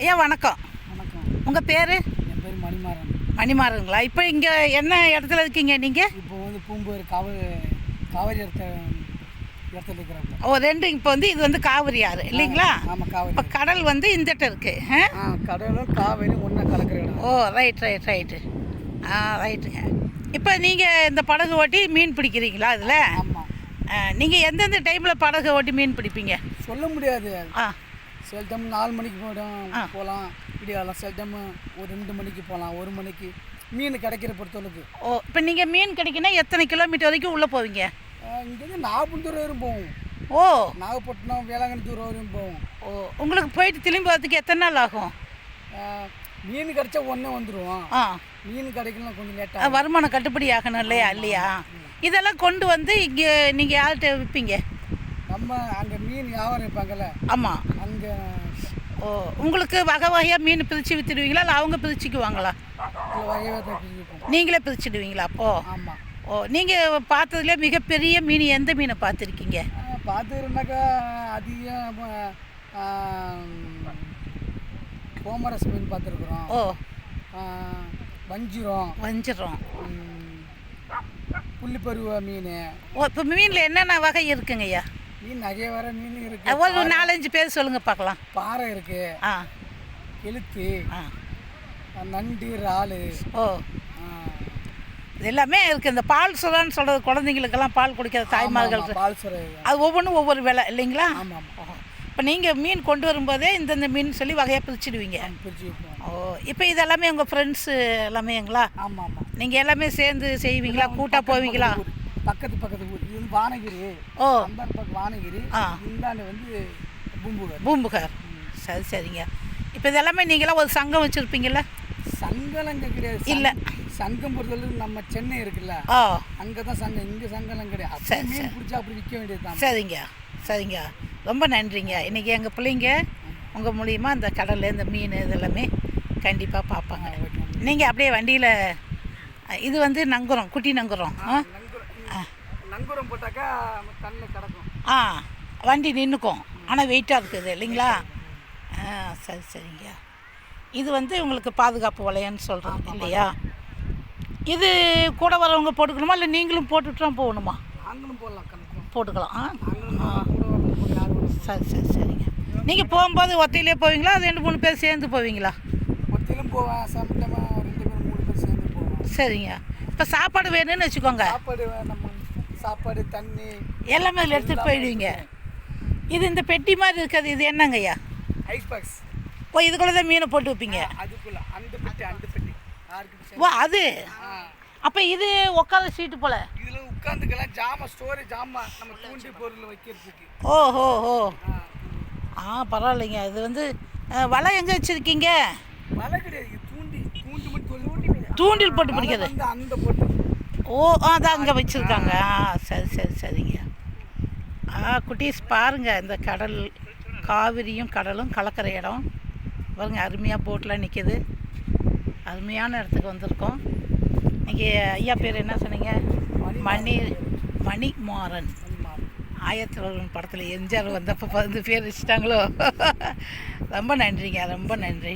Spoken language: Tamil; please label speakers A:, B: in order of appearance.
A: ஐயா வணக்கம்?
B: வணக்கம்.
A: உங்கள் பேர்?
B: என் பேர் மணிமாறன்.
A: மணிமாறங்களா இப்போ இங்கே என்ன இடத்துல இருக்கீங்க நீங்கள்
B: இப்போ வந்து பூம்பூர் காவல் காவேரி இடத்த இடத்துல இருக்கிறாங்க
A: ஓ ரெண்டு இப்போ வந்து இது வந்து காவிரி ஆறு இல்லைங்களா?
B: ஆமாம் காவேரி.
A: இப்போ கடல் வந்து இந்த இடத்துல இருக்குது ஆ?
B: ஆ கடலும் காவேரி ஒன்றா கலக்கிற இடம்.
A: Oh right right right. ஆ ரைட்டுங்க. இப்போ நீங்கள் இந்த படகு ஓட்டி மீன் பிடிக்கிறீங்களா அதில்
B: ஆமாம்
A: நீங்கள் எந்தெந்த டைமில் படகு ஓட்டி மீன் பிடிப்பீங்க?
B: சொல்ல முடியாது.
A: ஆ.
B: சில டைம் நாலு மணிக்கு போய்டும். போகலாம் விடியாலாம் சில டைம் ஒரு ரெண்டு மணிக்கு போகலாம் ஒரு மணிக்கு. மீன் கிடைக்கிற பொறுத்தளவுக்கு
A: ஓ இப்போ நீங்கள் மீன் கிடைக்குன்னா எத்தனை கிலோமீட்டர் வரைக்கும் உள்ளே போவீங்க?
B: இங்கேருந்து நாகப்பந்தூர் வரையும் போவோம்.
A: ஓ.
B: நாகப்பட்டினம் வேளாங்கண்ணி தூரம் வரையும் போவோம்.
A: ஓ உங்களுக்கு போயிட்டு திரும்பி வரதுக்கு எத்தனை நாள் ஆகும்?
B: மீன் கிடைச்சா ஒன்றே வந்துடுவோம்
A: ஆ.
B: மீன் கிடைக்கலாம் கொஞ்சம் லேட்டாக
A: வருமானம் கட்டுப்படி ஆகணும் இல்லையா? இல்லையா? இதெல்லாம் கொண்டு வந்து இங்கே நீங்கள் யார்கிட்ட விற்பீங்க
B: நம்ம அங்கே மீன் வியாபாரம் இருப்பாங்கல்ல.
A: ஆமாம்
B: அங்கே
A: ஓ உங்களுக்கு வகை வகையாக மீன் பிரித்து விற்றுடுவீங்களா இல்லை அவங்க பிரிச்சுக்குவாங்களா? நீங்களே பிரிச்சுடுவீங்களா அப்போது
B: ஆமாம்
A: ஓ நீங்கள் பார்த்ததுல மிகப்பெரிய மீன் எந்த மீனை பார்த்துருக்கீங்க?
B: பார்த்துருந்தாக்கா அதிகம் கோமரஸ் மீன் பார்த்துருக்குறோம்.
A: ஓ.
B: வஞ்சிரம்.
A: வஞ்சிரம்.
B: புள்ளிப்பருவ மீன்.
A: ஓ இப்போ மீனில் என்னென்ன வகை இருக்குங்கய்யா?
B: மீன் நிறைய வர மீன் இருக்கு.
A: ஒரு நாலஞ்சு பேர் சொல்லுங்கள் பார்க்கலாம்.
B: பாறை இருக்கு.
A: ஆ.
B: கெளுத்து.
A: ஆ.
B: நண்டு இறால்.
A: ஓ. இது எல்லாமே இருக்குது இந்த பால் சுதான்னு சொல்கிறது குழந்தைங்களுக்கெல்லாம் பால் குடிக்கிற தாய்மார்கள்.
B: பால் சுரை.
A: அது ஒவ்வொன்றும் ஒவ்வொரு விலை இல்லைங்களா?
B: ஆமாம்
A: இப்போ நீங்கள் மீன் கொண்டு வரும்போதே இந்தந்த மீன் சொல்லி வகையாக பிரிச்சுடுவீங்க. ஓ இப்போ இது எல்லாமே உங்கள் ஃப்ரெண்ட்ஸு எல்லாமேங்களா?
B: ஆமாம் ஆமாம்
A: நீங்கள் எல்லாமே சேர்ந்து செய்வீங்களா? கூட்டாக போவீங்களா.
B: பக்கத்து பக்கத்து ஊர். வானகிரி
A: ஓ.
B: பக்கம் வானகிரி. இந்தாண்டு வந்து பூம்புகார்.
A: பூம்புகார். சரி சரிங்க. இப்போ இது எல்லாமே நீங்களாம் ஒரு சங்கம் வச்சுருப்பீங்கள்ல
B: சங்கலங்க கிடையாது.
A: இல்ல.
B: சங்கம் பொறுத்தளவு நம்ம சென்னை இருக்குல்ல.
A: ஓ
B: அங்கே தான் சங்கம் இங்கே சங்கம்லாம் கிடையாது.
A: சரி,
B: மீன் பிடிச்சா அப்படி விற்க வேண்டியது தான்.
A: சரிங்க சரிங்க. ரொம்ப நன்றிங்க. இன்றைக்கி எங்கள் பிள்ளைங்க உங்கள் மூலியமாக இந்த கடல் இந்த மீன் இதெல்லாமே கண்டிப்பாக பார்ப்பாங்க நீங்கள் அப்படியே வண்டியில் இது வந்து நங்குரம் குட்டி நங்குரம். ஆ.
B: நங்குரம் போட்டாக்கா தண்ணில் கிடக்கும்.
A: ஆ வண்டி நின்றுக்கும் ஆனால் வெயிட்டாக இருக்குது இல்லைங்களா? ஆ சரி சரிங்க. இது வந்து உங்களுக்கு பாதுகாப்பு வளையம்னு சொல்கிறோம் இல்லையா? இது கூட வரவங்க போட்டுக்கணுமா? இல்லை நீங்களும் போட்டுட்டு போகணுமா?
B: நாங்களும் போடலாம்
A: போட்டுக்கலாம் ஆ. சரி சரி சரிங்க. நீங்கள் போகும்போது ஒத்தையிலே போவீங்களா? ரெண்டு மூணு பேர் சேர்ந்து போவீங்களா?
B: ஒத்திலும் போவேன் சமட்டமாக ரெண்டு மூணு பேர் சேர்ந்து போவோம்.
A: சரிங்க. இப்போ சாப்பாடு வேணும்னு வச்சுக்கோங்க.
B: சாப்பாடு நம்ம சாப்பாடு தண்ணி
A: எல்லாமே அதில் எடுத்துகிட்டு போயிடுவீங்க. இது இந்த பெட்டி மாதிரி இருக்கிறது இது என்னங்கய்யா
B: ஐஸ் பாக்ஸ்.
A: ஓ இதுக்குள்ளே தான் மீனை போட்டு வைப்பீங்க.
B: அதுக்குள்ள அந்த பெட்டி அந்த பெட்டி.
A: ஓ அது. அப்போ இது உட்கார சீட்டு போல்.
B: இதில் உட்காந்துக்கலாம் ஜாமான் ஸ்டோரி ஜாமான் நம்ம தூண்டி பொருள் வைக்கிறதுக்கு.
A: ஓ ஹோ ஹோ
B: ஆ.
A: பரவாயில்லைங்க. இது வந்து வலை எங்கே வச்சுருக்கீங்க?
B: வலை கிடையாது தூண்டி தூண்டி மட்டும் தூண்டி
A: தூண்டில் போட்டு பிடிக்கிறது.
B: வந்து அந்த போட்டு
A: ஓ அதான் அங்கே வச்சுருக்காங்க. ஆ சரி சரி சரிங்க. ஆ குட்டீஸ் பாருங்கள் இந்த கடல் காவிரியும் கடலும் கலக்கிற இடம். பாருங்க அருமையாக போட்டில் நிற்கிது அருமையான இடத்துக்கு வந்திருக்கோம். இன்றைக்கி ஐயா பேர் என்ன சொன்னீங்க? மணி மணிமாறன். ஆயிரத்தி படத்தில் எம்ஜிஆர் வந்தப்போ பதினஞ்சு பேர் வச்சுட்டாங்களோ? ரொம்ப நன்றிங்க ரொம்ப நன்றி.